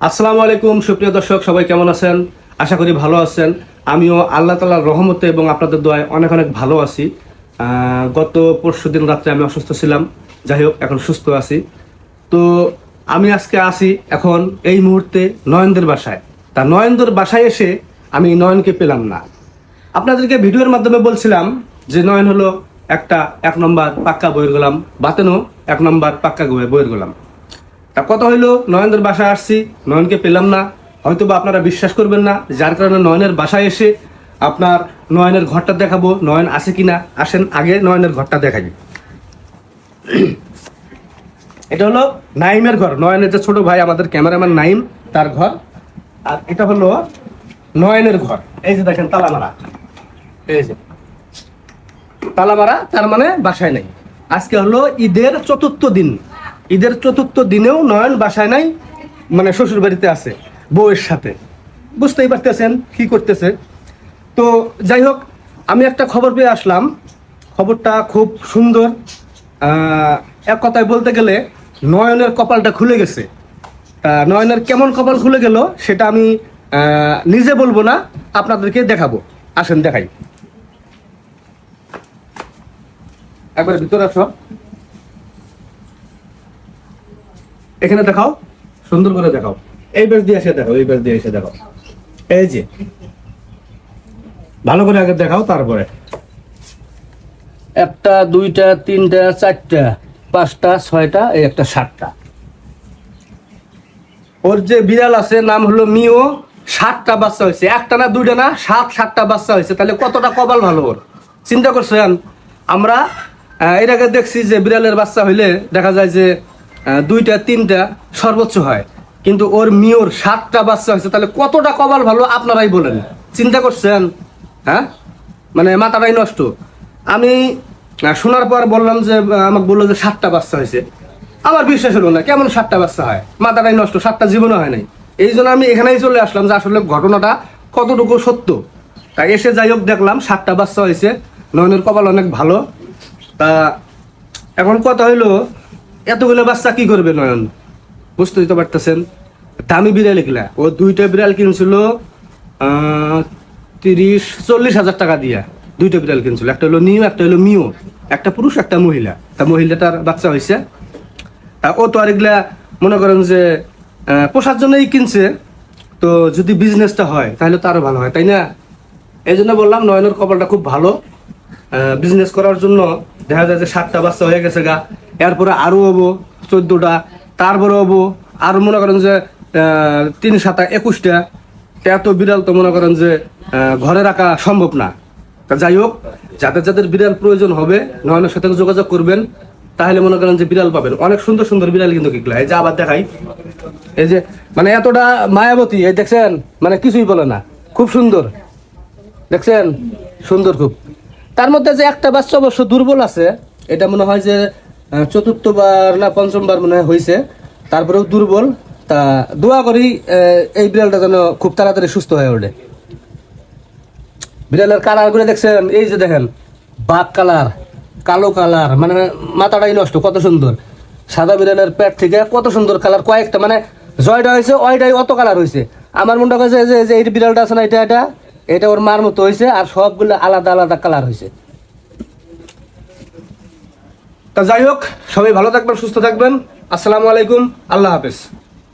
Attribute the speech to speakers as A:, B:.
A: আসসালামু আলাইকুম, সুপ্রিয় দর্শক, সবাই কেমন আছেন? আশা করি ভালো আছেন। আমিও আল্লাহ তালার রহমতে এবং আপনাদের দোয়ায় অনেক অনেক ভালো আছি। গত পরশু দিন রাত্রে আমি অসুস্থ ছিলাম। যাই হোক, এখন সুস্থ আছি। তো আমি আজকে আসি এখন এই মুহূর্তে নয়নদের বাসায়। তা নয়নদের বাসায় এসে আমি নয়নকে পেলাম না। আপনাদেরকে ভিডিওর মাধ্যমে বলছিলাম যে নয়ন হলো একটা এক নম্বর পাক্কা বইয়ের গোলাম। বাতেনও এক নম্বর পাক্কা বইয়ের গোলাম। তা কথা হইল? নয়নের বাসায় আসছি, নয়নকে পেলাম না। হয়তো বা আপনারা বিশ্বাস করবেন না, যার কারণে নয়নের বাসায় এসে আপনার নয়নের ঘরটা দেখাবো, নয়ন আছে কি না আসেন, আগে নয়নের ঘরটা দেখাই। এটা হলো নাইমের ঘর। নয়নের যে ছোট ভাই, আমাদের ক্যামেরাম্যান নাইম, তার ঘর। আর এটা হলো নয়নের ঘর। এই যে দেখেন, তালামারা। এই যে। তালা মারা তার মানে বাসায় নেই। আজকে হলো ঈদের চতুর্থ দিন। ঈদের চতুর্থ দিনেও নয়ন বাসায় নাই মানে শ্বশুর বাড়িতে আছে, বউয়ের সাথে। বুঝতেই পারতেছেন কি করতেছে। তো যাই হোক, আমি একটা খবর পেয়ে আসলাম। খবরটা খুব সুন্দর। এক কথায় বলতে গেলে নয়নের কপালটা খুলে গেছে। নয়নের কেমন কপাল খুলে গেল সেটা আমি নিজে বলব না, আপনাদেরকে দেখাবো। আসেন দেখাই। একবার ভিতরে আসো। এখানে দেখাও সুন্দর করে দেখাও। এই বেশ দিয়ে এসে দেখাও এই বেশ দিয়ে এসে দেখাও এই যে ভালো করে আগে দেখাও তারপরে। একটা দুইটা তিনটা চারটা পাঁচটা ছয়টা এই একটা সাতটা। ওর যে বিড়াল আছে নাম হলো মিও সাতটা বাচ্চা হয়েছে। একটা না দুইটা না সাত সাতটা বাচ্চা হয়েছে। তাহলে কতটা কপাল ভালো ওর? চিন্তা করছেন আমরা এর আগে দেখছি যে বিড়ালের বাচ্চা হইলে দেখা যায় যে দুইটা, তিনটা সর্বোচ্চ হয়। কিন্তু ওর মিওর সাতটা বাচ্চা হয়েছে, তাহলে কতটা কপাল ভালো আপনারাই বলেন। চিন্তা করছেন? হ্যাঁ? মানে মাথাটাই নষ্ট। আমি শোনার পর বললাম যে আমাকে বলল যে সাতটা বাচ্চা হয়েছে। আমার বিশ্বাস হলো না, কেমন সাতটা বাচ্চা হয়? মাথাটাই নষ্ট, সাতটা জীবনও হয় নাই। এই জন্য আমি এখানেই চলে আসলাম যে আসলে ঘটনাটা কতটুকু সত্য। তা এসে যাই হোক, দেখলাম সাতটা বাচ্চা হয়েছে। নয়নের কপাল অনেক ভালো। তা এখন কথা হইল এতগুলো বাচ্চা কি করবে নয়ন? বুঝতেই তো পারতেছেন? দামি বিড়াল এগুলা। ও দুইটা বিড়াল কিনছিল তিরিশ, চল্লিশ হাজার টাকা দিয়া। দুইটা বিড়াল কিনছিল। একটা হলো নিউ, একটা হলো মিও। একটা পুরুষ, একটা মহিলা। তা মহিলাটার বাচ্চা হয়েছে তা ও তো আর এগুলা মনে করেন যে পোষার জন্যই কিনছে। তো যদি বিজনেসটা হয়, তাহলে তো আরও ভালো হয়, তাই না? এই জন্য বললাম, নয়নের কপালটা খুব ভালো। বিজনেস করার জন্য দেখা যায় যে সাতটা বাচ্চা হয়ে গেছে গা। এরপরে আরও হব চোদ্দোটা, তারপরে হব আরও মনে করেন যে তিন সাতা একুশটা। এত বিড়াল তো মনে করেন যে ঘরে রাখা সম্ভব না। তা যাই হোক, যাদের যাদের বিড়াল প্রয়োজন হবে, নয়নের সাথে যোগাযোগ করবেন, তাহলে মনে করেন যে বিড়াল পাবেন। অনেক সুন্দর সুন্দর বিড়াল কিন্তু কিকলা। এই যে আবার দেখাই। এই যে মানে এতটা মায়াবতী, এই দেখছেন? মানে কিছুই বলে না। খুব সুন্দর। দেখছেন? সুন্দর খুব। তার মধ্যে যে একটা বাচ্চা অবশ্য দুর্বল আছে, এটা মনে হয় যে চতুর্থবার না পঞ্চমবার মনে হয় হয়েছে তারপরেও দুর্বল। তা দোয়া করি এই বিড়ালটা যেন খুব তাড়াতাড়ি সুস্থ হয়ে ওঠে। বিড়ালের কালার করে দেখছেন? এই যে দেখেন, বাঘ কালার, কালো কালার মানে মাথাটাই নষ্ট, কত সুন্দর। সাদা বিড়ালের পেট থেকে কত সুন্দর কালার, কয়েকটা মানে জয়টা হয়েছে, ওইটাই অত কালার হয়েছে। আমার মনটা কাছে যে এই বিড়ালটা আছে না, এটা এটা এটা ওর মার মতো হয়েছে, আর সবগুলো আলাদা আলাদা কালার হয়েছে। তা যাই হোক সবাই ভালো থাকবেন সুস্থ থাকবেন। আসসালামু আলাইকুম আল্লাহ হাফেজ।